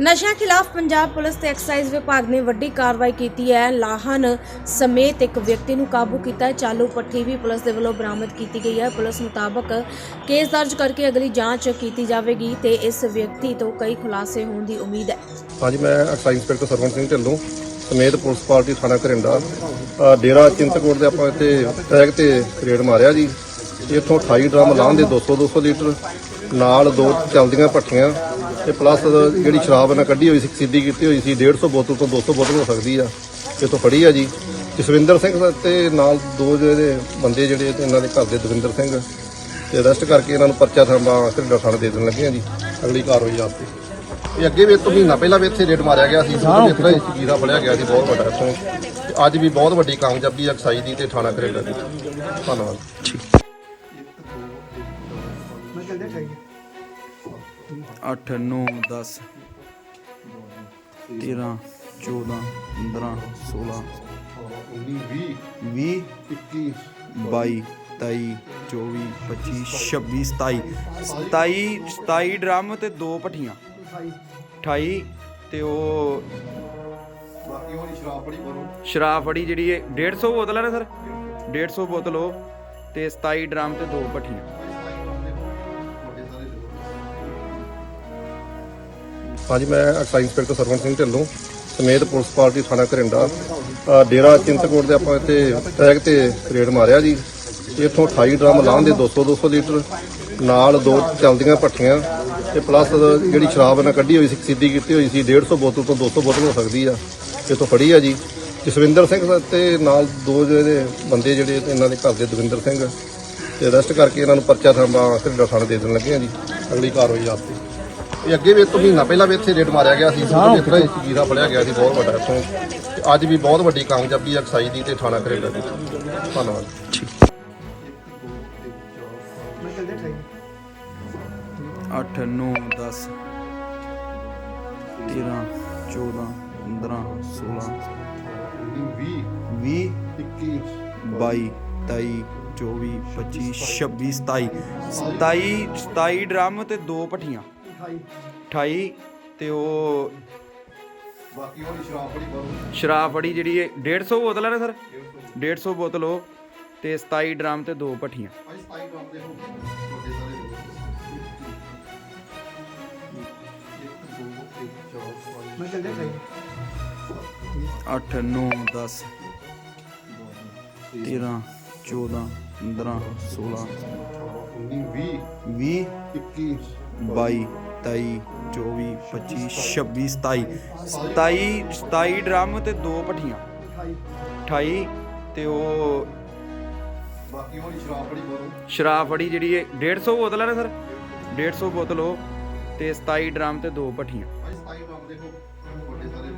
ਨਸ਼ਿਆਂ ਖਿਲਾਫ ਪੰਜਾਬ ਪੁਲਿਸ ਤੇ ਐਕਸਾਈਜ਼ ਵਿਭਾਗ ਨੇ ਵੱਡੀ ਕਾਰਵਾਈ ਕੀਤੀ ਹੈ। ਲਾਹਨ ਸਮੇਤ ਇੱਕ ਵਿਅਕਤੀ ਨੂੰ ਕਾਬੂ ਕੀਤਾ ਹੈ। ਚਾਲੂ ਪੱਠੀ ਵੀ ਪੁਲਿਸ ਦੇ ਵੱਲੋਂ ਬਰਾਮਦ ਕੀਤੀ ਗਈ ਹੈ। ਪੁਲਿਸ ਮੁਤਾਬਕ ਕੇਸ ਦਰਜ ਕਰਕੇ ਅਗਲੀ ਜਾਂਚ ਕੀਤੀ ਜਾਵੇਗੀ ਤੇ ਇਸ ਵਿਅਕਤੀ ਤੋਂ ਕਈ ਖੁਲਾਸੇ ਹੋਣ ਦੀ ਉਮੀਦ ਹੈ। ਹਾਂਜੀ ਮੈਂ ਐਕਸਾਈਜ਼ ਇੰਸਪੈਕਟਰ ਸਰਵਨ ਸਿੰਘ ਢਿੱਲੋਂ ਸਮੇਤ ਪੁਲਿਸ ਪਾਰਟੀ ਥਾਣਾ ਘਰਿੰਡਾ ਅ, ਡੇਰਾ ਚਿੰਤਕੋਟ ਦੇ ਆਪਾਂ ਇੱਥੇ ਟਰੈਕ ਤੇ ਰੇਡ ਮਾਰਿਆ ਜੀ। ਇੱਥੋਂ 28 ਡਰਮ ਲਾਹਣ ਦੇ 200 200 ਲੀਟਰ ਨਾਲ ਦੋ ਚੱਲਦੀਆਂ ਭੱਠੀਆਂ ਤੇ ਪਲੱਸ ਜਿਹੜੀ ਸ਼ਰਾਬ ਇਹਨਾਂ ਕੱਢੀ ਹੋਈ ਸੀ, ਸਿੱਧੀ ਕੀਤੀ ਹੋਈ ਸੀ 150 ਬੋਤਲ ਤੋਂ 200 ਬੋਤਲ ਹੋ ਸਕਦੀ ਆ। ਇੱਥੋਂ ਫੜੀ ਆ ਜੀ। ਜਸਵਿੰਦਰ ਸਿੰਘ ਤੇ ਨਾਲ ਦੋ ਜਿਹੜੇ ਬੰਦੇ ਜਿਹੜੇ ਤੇ ਇਹਨਾਂ ਦੇ ਘਰ ਦੇ ਦਵਿੰਦਰ ਸਿੰਘ ਤੇ ਅਰੈਸਟ ਕਰਕੇ ਇਹਨਾਂ ਨੂੰ ਪਰਚਾ ਥਾਣਾ ਘਰਿੰਡਾ ਥਾਣੇ ਦੇ ਦੇਣ ਲੱਗੇ ਆ ਜੀ। ਅਗਲੀ ਕਾਰਵਾਈ ਵਾਸਤੇ ਇਹ ਅੱਗੇ ਵੀ ਤੋਂ ਮਹੀਨਾ ਪਹਿਲਾਂ ਵੀ ਇੱਥੇ ਰੇਡ ਮਾਰਿਆ ਗਿਆ ਸੀ। ਉਦੋਂ ਵੀ ਹੀ ਕੀਰਾ ਫੜਿਆ ਗਿਆ ਸੀ ਬਹੁਤ ਵੱਡਾ। ਇੱਥੋਂ ਤੇ ਅੱਜ ਵੀ ਬਹੁਤ ਵੱਡੀ ਕਾਮਯਾਬੀ ਆ, ਐਕਸਾਈਜ਼ ਦੀ ਤੇ ਥਾਣਾ ਕਰੇਗਾ ਦੀ। ਧੰਨਵਾਦ। 8 9 10 13 14 15 16 20 22 23 24 25 26 27 27 ਡਰਮ ਤੇ ਦੋ ਭਠੀਆਂ 28 ਤੇ ਉਹ ਬਾਕੀ ਉਹ ਸ਼ਰਾਬ ਬੜੀ ਬਰੋ ਸ਼ਰਾਬ ਫੜੀ ਜਿਹੜੀ 150 ਬੋਤਲ ਹੈ ਨਾ ਸਰ? 150 ਬੋਤਲ ਉਹ ਤੇ 27 ਡਰਮ ਤੇ ਦੋ ਭਠੀਆਂ ਹਾਂਜੀ, ਮੈਂ ਐਕਸਾਈਜ਼ ਇੰਸਪੈਕਟਰ ਸਰਵਨ ਸਿੰਘ ਢਿੱਲੋਂ ਸਮੇਤ ਪੁਲਿਸ ਪਾਰਟੀ ਥਾਣਾ ਘਰਿੰਡਾ ਡੇਰਾ ਚਿੰਤਕੋਟ ਦੇ ਆਪਾਂ ਇੱਥੇ ਟਰੈਕ ਤੇ ਰੇਡ ਮਾਰਿਆ ਜੀ। ਇੱਥੋਂ 28 ਡਰਮ ਲਾਹਣ ਦੇ 200 200 ਲੀਟਰ, ਨਾਲ ਦੋ ਚੱਲਦੀਆਂ ਭੱਠੀਆਂ ਤੇ ਪਲੱਸ ਜਿਹੜੀ ਸ਼ਰਾਬ ਇਹਨਾਂ ਕੱਢੀ ਹੋਈ ਸੀ, ਸਿੱਧੀ ਕੀਤੀ ਹੋਈ ਸੀ 150 ਬੋਤਲ ਤੋਂ 200 ਬੋਤਲ ਹੋ ਸਕਦੀ ਆ, ਇੱਥੋਂ ਫੜੀ ਆ ਜੀ। ਜਸਵਿੰਦਰ ਸਿੰਘ ਤੇ ਨਾਲ ਦੋ ਜਿਹੜੇ ਬੰਦੇ ਜਿਹੜੇ ਇਹਨਾਂ ਦੇ ਘਰ ਦੇ ਦਵਿੰਦਰ ਸਿੰਘ, ਤੇ ਅਰੈਸਟ ਕਰਕੇ ਇਹਨਾਂ ਨੂੰ ਪਰਚਾ ਥਾਂ ਘਰਿੰਡਾ ਥਾਣੇ ਦੇ ਦੇਣ ਲੱਗੇ ਆ ਜੀ। ਅਗਲੀ ਕਾਰਵਾਈ ਵਾਸਤੇ ਇਹ ਅੱਗੇ ਵੀ ਤੋਂ ਮਹੀਨਾ ਪਹਿਲਾਂ ਵੀ ਇੱਥੇ ਰੇਡ ਮਾਰਿਆ ਗਿਆ ਸੀ। ਵੀ ਇਤਨਾ ਹੀ ਕੀਰਾ ਫੜਿਆ ਗਿਆ ਸੀ ਬਹੁਤ ਵੱਡਾ। ਇੱਥੋਂ ਤੇ ਅੱਜ ਵੀ ਬਹੁਤ ਵੱਡੀ ਕਾਮਯਾਬੀ ਹੈ ਐਕਸਾਈਜ਼ ਦੀ ਤੇ ਥਾਣਾ ਕਰੇਗਾ ਦੀ। ਧੰਨਵਾਦ। 8 9 10 13 14 15 16 20 22 23 24 25 26 27 27 27 ਡਰਮ ਤੇ ਦੋ ਭਠੀਆਂ 28 ਤੇ ਉਹ ਬਾਕੀ ਉਹ ਸ਼ਰਾਬ ਬੜੀ ਬਰੋ ਸ਼ਰਾਬ ਫੜੀ ਜਿਹੜੀ ਹੈ 150 ਬੋਤਲ ਹੈ ਨਾ ਸਰ? 150 ਬੋਤਲ ਉਹ ਤੇ 27 ਡਰਮ ਤੇ ਦੋ ਭਠੀਆਂ। ਅੱਜ 27 ਗ੍ਰਾਮ ਦੇ ਹੋ ਤੁਹਾਡੇ ਸਾਰੇ 8 9 10 13 14 15 16 20 20 21 22 23 24 25 26 27 27 27 ਡਰਮ ਤੇ ਦੋ ਭਠੀਆਂ। 28 ਤੇ ਉਹ ਬਾਕੀ ਉਹ ਸ਼ਰਾਬ ਫੜੀ ਜਿਹੜੀ ਹੈ 150 ਬੋਤਲ ਹੈ ਨਾ ਸਰ? 150 ਬੋਤਲ ਉਹ ਤੇ 27 ਡਰਮ ਤੇ ਦੋ ਭਠੀਆਂ। 27 ਸਾਰੇ